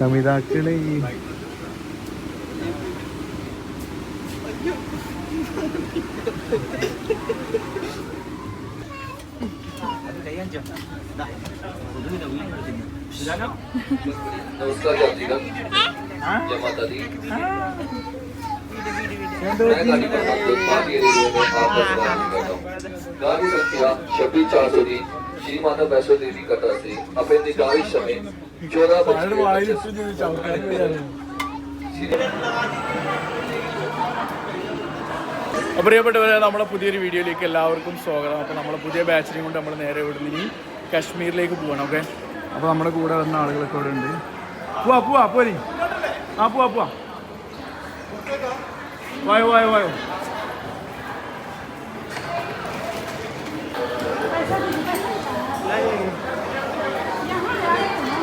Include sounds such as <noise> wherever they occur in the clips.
കമിതാക്കളെ ഈ ગાવી સંખ્યા છવ્વીસ ચારસો ની શ્રી માધવ વૈષ્ણો દેવી કથા છે અભયની ગાવી સમય പ്രിയപ്പെട്ടവരെ നമ്മുടെ പുതിയൊരു വീഡിയോയിലേക്ക് എല്ലാവർക്കും സ്വാഗതം. അപ്പോൾ നമ്മുടെ പുതിയ ബാച്ചിനെയും കൊണ്ട് നമ്മൾ നേരെ ഇവിടെ നിന്ന് കാശ്മീരിലേക്ക് പോകണം ഓക്കെ അപ്പോൾ നമ്മുടെ കൂടെ വന്ന ആളുകളൊക്കെ ഇവിടെ ഉണ്ട് പോവാ പോവാ പോരി. ആ പോവാ പോവാ. Vai, vai, 와요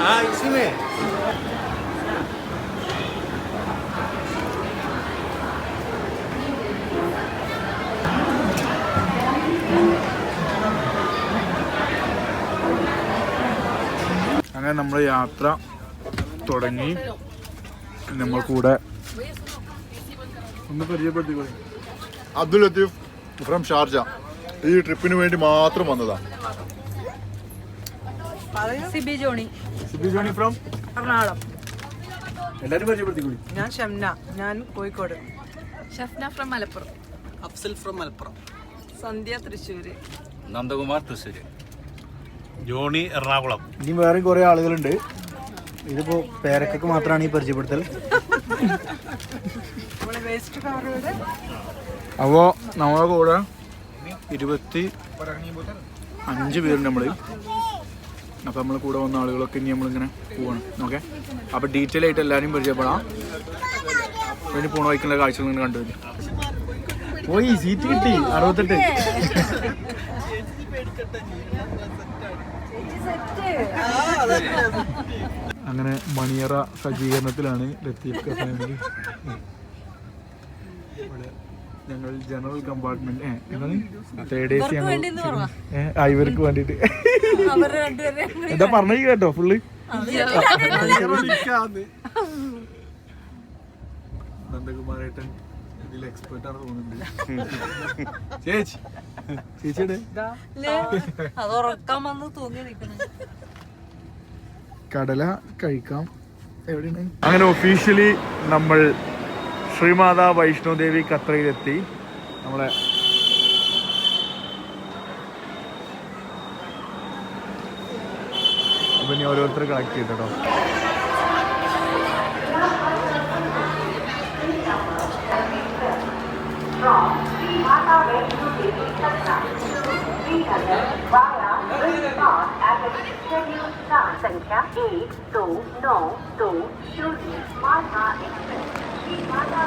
ah, അങ്ങനെ നമ്മൾ യാത്ര തുടങ്ങി. നമ്മൾ കൂടെ ഒന്ന് പരിചയപ്പെടുത്തി അബ്ദുൽ ലത്തീഫ് ഫ്രം ഷാർജ. ഈ ട്രിപ്പിന് വേണ്ടി മാത്രം വന്നതാ. സിബി ജോണി. സിബി ജോണി ഫ്രം എറണാകുളം. എല്ലാരും പരിചയപ്പെടുത്തിക്കൂടി ഞാൻ ഷംന. ഞാൻ കോഴിക്കോട്. ഷഫ്ന ഫ്രം മലപ്പുറം. അഫ്സൽ ഫ്രം മലപ്പുറം. സന്ധ്യ തൃശ്ശൂർ നന്ദകുമാർ തൃശ്ശൂർ ജോണി എറണാകുളം. ഇനി വേറെ കുറെ ആളുകളുണ്ട്. ഇതിപ്പോ പേരക്കൊക്കെ മാത്രമാണ് ഈ പരിചയപ്പെടുത്തൽ. <laughs> അപ്പോ നമ്മളെ കൂടെ ഇരുപത്തി അഞ്ച് പേരുണ്ട് നമ്മൾ. അപ്പൊ നമ്മൾ കൂടെ വന്ന ആളുകളൊക്കെ ഇനി നമ്മളിങ്ങനെ പോവാണ്. ഓക്കെ? അപ്പൊ ഡീറ്റെയിൽ ആയിട്ട് എല്ലാവരും പരിചയപ്പെടാം. ഇനി പോണ വയ്ക്കുന്ന കാഴ്ചകൾ ഇങ്ങനെ കണ്ടുവരും പോയി സീറ്റ് കിട്ടി അറുപത്തെട്ട്. അങ്ങനെ മണിയറ സജ്ജീകരണത്തിലാണ് ലത്തീഫ് ഫാമിലി ഞങ്ങൾ general compartment third A C ഇവർക്ക് വേണ്ടിട്ട് എന്താ പറഞ്ഞു കേട്ടോ ഫുള്ള്? നന്ദകുമാരേട്ടൻ ഇതിൽ എക്സ്പെർട്ട് ആണ് തോന്നുന്നുണ്ട്. ചേച്ചി. ചേച്ചിയുടെ? അത് ഉറക്കാൻ വന്ന് തൂങ്ങി നിൽക്കണം കടല കഴിക്കാം. എവിടെയാണ്? അങ്ങനെ ഒഫീഷ്യലി നമ്മൾ ശ്രീമാതാ വൈഷ്ണോദേവി ഖത്രയിലെത്തി നമ്മളെ അപ്പം ഇനി ഓരോരുത്തർ കളക്ട് ചെയ്തോ संख्या एक दो नौ दो शून्य माता एक्सप्रेस। माता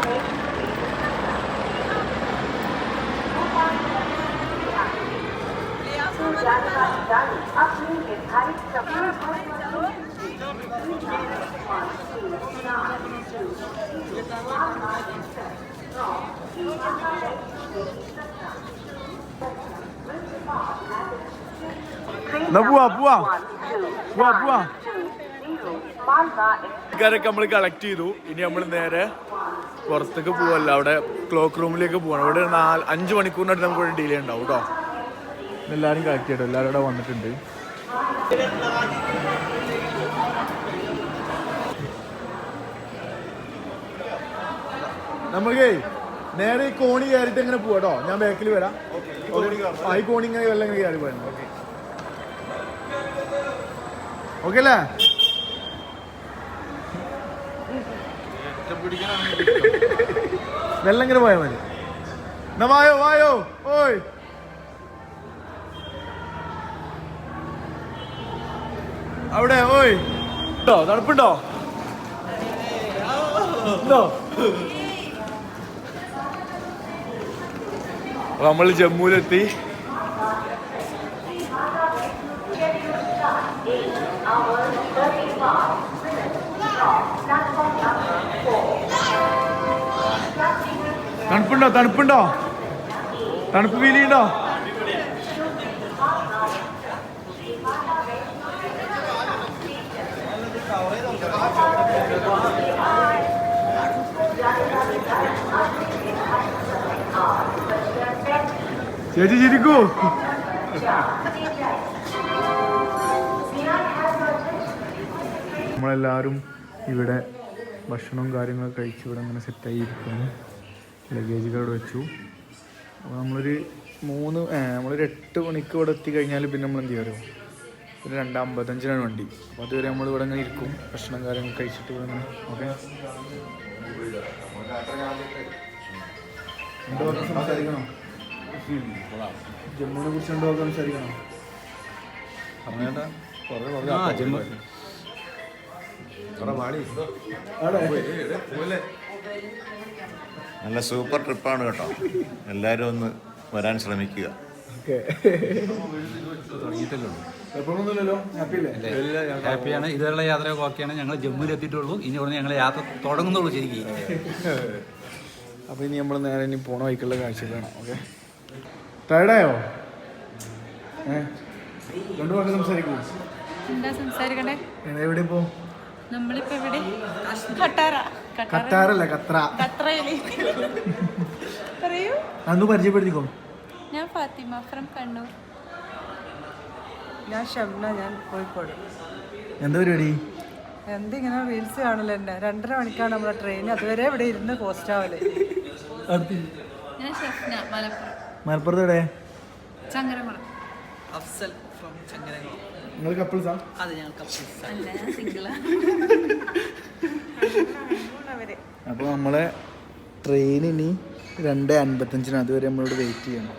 तो अपने निर्धारित समय नबुआ बुआ। ആൾക്കാരൊക്കെ നമ്മൾ കളക്ട് ചെയ്തു. ഇനി നമ്മൾ നേരെ പുറത്തേക്ക് പോവല്ല. അവിടെ ക്ലോക്ക് റൂമിലേക്ക് പോകണം അവിടെ നാല് അഞ്ച് മണിക്കൂറിനടുത്ത് നമുക്ക് ഡീലേ ഡിലേ ഉണ്ടാവും കേട്ടോ എല്ലാവരും കളക്ട് ചെയ്തു എല്ലാവരും ഇവിടെ വന്നിട്ടുണ്ട്. നമുക്കേ നേരെ ഈ കോണി കയറിയിട്ട് ഇങ്ങനെ പോവാട്ടോ ഞാൻ ബാക്കിൽ വരാം. ഈ കോണി ഇങ്ങനെ വെള്ളം ഇങ്ങനെ കയറി പോയിരുന്നു ഓക്കെ ഓക്കെ അല്ലേ വെള്ളം ഇങ്ങനെ പോയാൽ മതി. എന്നാ വായോ വായോ ഓയ്. അവിടെ ഓയ്. ഉണ്ടോ? തണുപ്പുണ്ടോ? നമ്മൾ ജമ്മുവിലെത്തി. തണുപ്പുണ്ടോ? തണുപ്പുണ്ടോ? തണുപ്പ് ഫീൽ ചേച്ചി ചിരിക്കൂ. നമ്മളെല്ലാവരും ഇവിടെ ഭക്ഷണവും കാര്യങ്ങളൊക്കെ കഴിച്ച് ഇവിടെ അങ്ങനെ സെറ്റായി ഇരിക്കുന്നു. ലഗേജുകൾ കാർഡ് വെച്ചു. അപ്പോൾ നമ്മളൊരു മൂന്ന് നമ്മളൊരു എട്ട് മണിക്ക് ഇവിടെ എത്തിക്കഴിഞ്ഞാൽ പിന്നെ നമ്മൾ എന്ത് ചെയ്യുമോ ഒരു രണ്ട് അമ്പത്തഞ്ചിനാണ് വണ്ടി. അപ്പോൾ അതുവരെ നമ്മൾ ഇവിടെ ഇങ്ങനെ ഇരിക്കും. ഭക്ഷണം കാര്യങ്ങൾ കഴിച്ചിട്ട് ഇവിടെ ഇങ്ങനെ. ഓക്കെ? രണ്ടു വാക്ക് സംസാരിക്കണോ? ജമ്മുവിനെ കുറിച്ച് രണ്ടു വാക്ക് സംസാരിക്കണോ? നല്ല സൂപ്പർ ട്രിപ്പാണ് കേട്ടോ. എല്ലാവരും ഒന്ന് വരാൻ ശ്രമിക്കുക. ഓക്കെ. കുഴപ്പമൊന്നുമില്ലല്ലോ ഹാപ്പി അല്ലേ? ഹാപ്പിയാണ്. ഇതുവരെയുള്ള യാത്രയൊക്കെ ഓക്കെയാണ്. ഞങ്ങൾ ജമ്മുവിൽ എത്തിയിട്ടുള്ളൂ ഇനി ഇവിടെ ഞങ്ങൾ യാത്ര തുടങ്ങുന്നുള്ളൂ ശരിക്കും. അപ്പോൾ ഇനി നമ്മൾ നേരെ ഇനി പോണ വൈക്കുള്ള കാഴ്ച കാണാം ഓക്കെ. ടയർഡായോ? ഏഹ് രണ്ടു വാക്ക് സംസാരിക്കൂ. എന്താ സംസാരിക്കണേ എവിടെ പോ നമ്മളിപ്പോ എവിടെ? കട്ടാറ. ഖത്താറല്ല ഖത്ര പറയൂ. അന്ന് പരിചയപ്പെടുത്തിക്കോ. ഞാൻ ഫാത്തിമ ഫ്രം കണ്ണൂർ. ഞാൻ ഷംന ഞാൻ കോഴിക്കോട്. എന്താ പരിപാടി? എന്തിങ്ങനെ റീൽസ് കാണല എന്നെ? രണ്ടര മണിക്കാണ് നമ്മളെ ട്രെയിൻ അതുവരെ ഇവിടെ ഇരുന്ന് പോസ്റ്റ് ആവൽ. ഞാൻ മലപ്പുറം. മലപ്പുറത്ത് എവിടെ? ചങ്ങരകുളം. അഫ്സൽ ഫ്രം ചങ്ങരകുളം നിങ്ങൾ കപ്പിൾസാ അത് ഞങ്ങൾ കപ്പിൾസ് അല്ല ഞാൻ സിംഗിളാ <laughs> അപ്പോൾ നമ്മളെ ട്രെയിൻ ഇനി രണ്ട് അൻപത്തഞ്ചിന് അതുവരെ നമ്മളോട് വെയിറ്റ് ചെയ്യണം.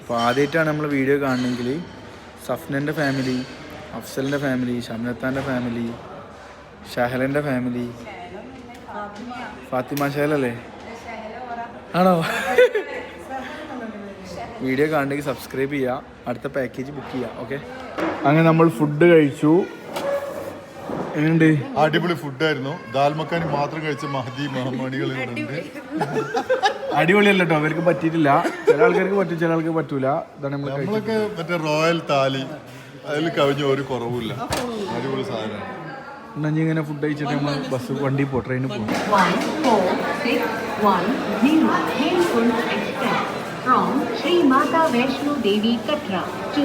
അപ്പോൾ ആദ്യമായിട്ടാണ് നമ്മൾ വീഡിയോ കാണണമെങ്കിൽ സഫ്നന്റെ ഫാമിലി അഫ്സലിന്റെ ഫാമിലി ഷംനത്താന്റെ ഫാമിലി ഷഹലന്റെ ഫാമിലി ഫാത്തിമ ഷഹലല്ലേ ആണോ? വീഡിയോ കാണണമെങ്കിൽ സബ്സ്ക്രൈബ് ചെയ്യുക. അടുത്ത പാക്കേജ് ബുക്ക് ചെയ്യുക ഓക്കെ അങ്ങനെ നമ്മൾ ഫുഡ് കഴിച്ചു. എങ്ങനെയുണ്ട് അടിപൊളി ഫുഡായിരുന്നു ദാൽ മക്കാനി മാത്രം കഴിച്ച മഹദി മഹമാണികൾ അടിപൊളിയല്ല കേട്ടോ അവർക്ക് പറ്റിയിട്ടില്ല ചില ആൾക്കാർക്ക് പറ്റും ചില ആൾക്ക് പറ്റൂല ഇതാണ് നമ്മൾ കഴിച്ചത് നമ്മളൊക്കെ മറ്റേ റോയൽ താലി അതിൽ കവിഞ്ഞ ഒരു കുറവുമില്ല അടിപൊളി സാധനം ഇങ്ങനെ ഫുഡ് കഴിച്ചിട്ട് നമ്മൾ ബസ് വണ്ടി പോ ട്രെയിനിൽ പോകും from Sri Mata Vaishno Devi Katra to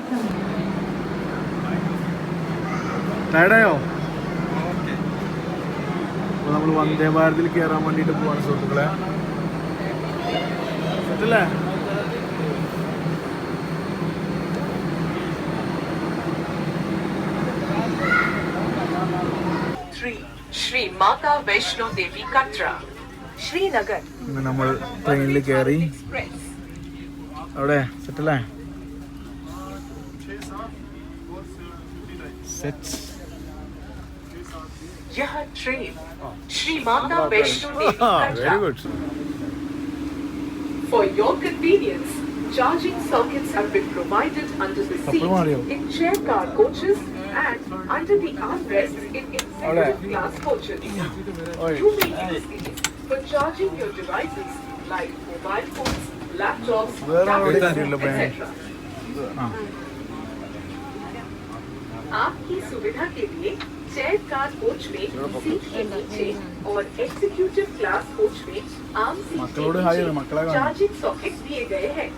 ടയർഡായോ അപ്പോൾ നമ്മൾ വന്ദേ ഭാരതിൽ കയറാൻ വേണ്ടിയിട്ട് പോവാണ് സുഹൃത്തുക്കളെ. Three Shri Mata Vaishno Devi Katra, Srinagar നമ്മൾ ട്രെയിനിൽ കയറി. അവിടെ സെറ്റല്ലേ? സെറ്റ് यह train Shri Mata Vaishno Devi for your convenience, Charging circuits have been provided under the seat in chair car coaches and under the armrests in executive class coaches. You may use these for charging your devices like mobile phones, laptops, tablets, etc. आपकी सुविधा के लिए chair car coach में seat के नीचे और executive class coach में आम सीट के नीचे चार्जिंग सॉकेट दिए गए हैं।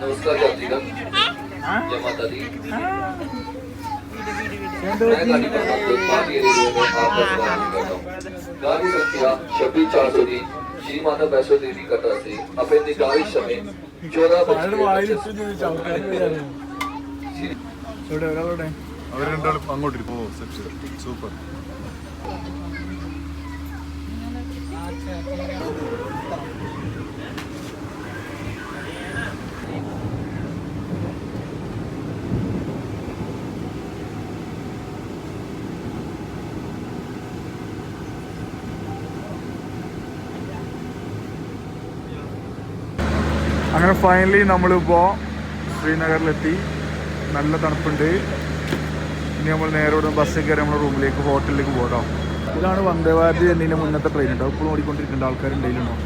नमस्कार जय माता दी छब्बीस चार सौ तीन श्री माता वैष्णो देवी कटरा से अपने निर्धारित समय चौदह बज അയാളുടെ के വായിലിട്ട് पच्चीस ചോദിച്ചു ആൾക്കാർക്ക് വരാനോ? എവിടെ ഒരാളോടെ അവർ രണ്ടാളും അങ്ങോട്ട് പോ സെറ്റ് സൂപ്പർ അങ്ങനെ ഫൈനലി നമ്മളിപ്പോൾ ശ്രീനഗറിലെത്തി. നല്ല തണുപ്പുണ്ട്. ഇനി നമ്മൾ നേരെ ഇവിടെ ബസ്സിൽ കയറി നമ്മുടെ റൂമിലേക്ക് ഹോട്ടലിലേക്ക് പോകാം ഇതാണ് വന്ദേ ഭാരത് എന്നതിന്റെ മുന്നത്തെ ട്രെയിൻ ഉണ്ടാവും ഇപ്പോൾ ഓടിക്കൊണ്ടിരിക്കേണ്ട. ആൾക്കാരുണ്ടെങ്കിലുണ്ടോ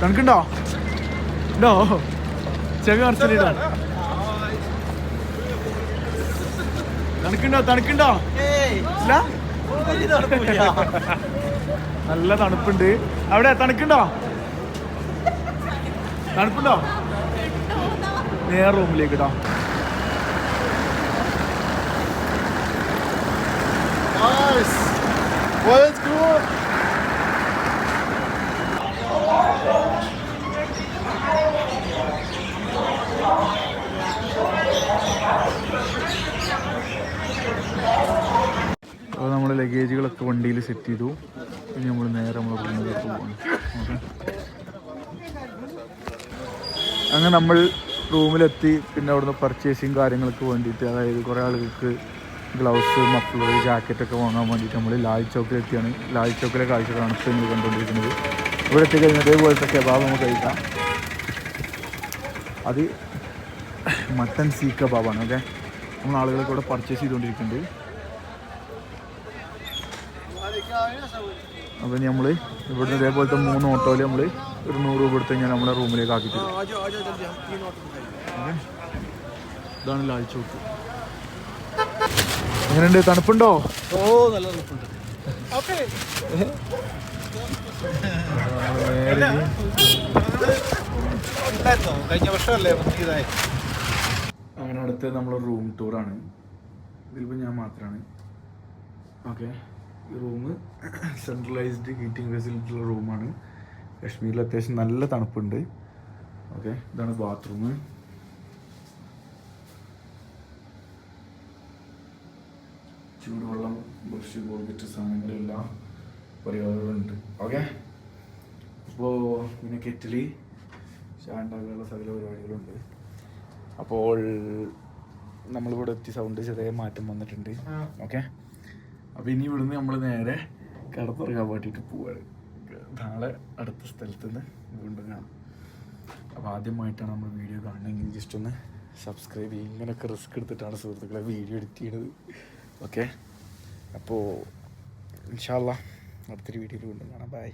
തണുക്കുണ്ടോ? ഉണ്ടോ ചെവി മറിച്ചിട്ടോ തണുക്കുണ്ടോ? തണുക്കുണ്ടോ? ഇല്ല. നല്ല തണുപ്പുണ്ട് അവിടെ തണുക്കുണ്ടോ തണുപ്പുണ്ടോ നേരെ റൂമിലേക്ക് Nice. Let's go. അപ്പോൾ സെറ്റ് ചെയ്തു. ഇനി നമ്മൾ നേരെ നമ്മൾ റൂമിലേക്ക് ഓക്കെ. അങ്ങനെ നമ്മൾ റൂമിലെത്തി. പിന്നെ അവിടുന്ന് പർച്ചേസിങ് കാര്യങ്ങൾക്ക് വേണ്ടിയിട്ട് അതായത് കുറേ ആളുകൾക്ക് ഗ്ലൗസ് മഫ്ലർ ജാക്കറ്റൊക്കെ വാങ്ങാൻ വേണ്ടിയിട്ട് നമ്മൾ ലാൽ ചോക്കിലെത്തിയാണ് ലാൽ ചോക്കിലെ കാഴ്ചകളാണ് ഇപ്പോൾ നിങ്ങൾ കണ്ടുകൊണ്ടിരിക്കുന്നത്. ഇവിടെ എത്തിക്കഴിഞ്ഞാൽ ഇതേപോലത്തെ കബാബ് നമുക്ക് കഴിക്കാം. അത് മട്ടൻ സീ കബാബാണ് ഓക്കെ നമ്മൾ ആളുകളെ ഇവിടെ പർച്ചേസ് ചെയ്തുകൊണ്ടിരിക്കുന്നുണ്ട്. അപ്പോൾ നമ്മൾ ഇവിടുന്ന് ഇതേപോലത്തെ മൂന്ന് ഓട്ടോയിൽ നമ്മൾ ഒരു നൂറ് രൂപ എടുത്ത് കഴിഞ്ഞാൽ നമ്മുടെ റൂമിലേക്ക് ആക്കി തരും ഓക്കേ? ഇതാണ് ലാൽ ചൗക്ക് എങ്ങനെയുണ്ട്? തണുപ്പുണ്ടോ? ഓ നല്ല തണുപ്പുണ്ട്. കഴിഞ്ഞ വർഷമല്ലേ അങ്ങനെ അടുത്ത് നമ്മൾ റൂം ടൂറാണ് ഇതിലിപ്പോൾ ഞാൻ മാത്രമാണ് ഓക്കെ. ഈ റൂം സെൻട്രലൈസ്ഡ് ഹീറ്റിംഗ് ഫെസിലിറ്റി ഉള്ള റൂമാണ് കാശ്മീരിൽ അത്യാവശ്യം നല്ല തണുപ്പുണ്ട്. ഓക്കെ ഇതാണ് ബാത്റൂം ചൂടുവെള്ളം ബ്രഷ് കോൾഗറ്റ് സാധനങ്ങളെല്ലാം പരിപാടികളുണ്ട്. ഓക്കെ അപ്പോൾ പിന്നെ കെറ്റിലി ചാണ്ടാക്കാനുള്ള സകല പരിപാടികളുണ്ട്. അപ്പോൾ നമ്മളിവിടെ എത്തി സൗണ്ട് ചെറിയ മാറ്റം വന്നിട്ടുണ്ട്. ഓക്കെ അപ്പോൾ ഇനി ഇവിടുന്ന് നമ്മൾ നേരെ കടത്തിറങ്ങാൻ വേണ്ടിയിട്ട് പോവാണ്. നാളെ അടുത്ത സ്ഥലത്ത് നിന്ന് വീണ്ടും കാണാം. അപ്പോൾ ആദ്യമായിട്ടാണ് നമ്മൾ വീഡിയോ കാണണമെങ്കിൽ ജസ്റ്റ് ഒന്ന് സബ്സ്ക്രൈബ് ചെയ്യും. ഇങ്ങനെയൊക്കെ റിസ്ക് എടുത്തിട്ടാണ് സുഹൃത്തുക്കളെ വീഡിയോ എഡിറ്റ് ചെയ്യണത്. ഓക്കെ അപ്പോൾ ഇൻഷാല്ല അടുത്തൊരു വീഡിയോയിൽ വീണ്ടും കാണാം. ബൈ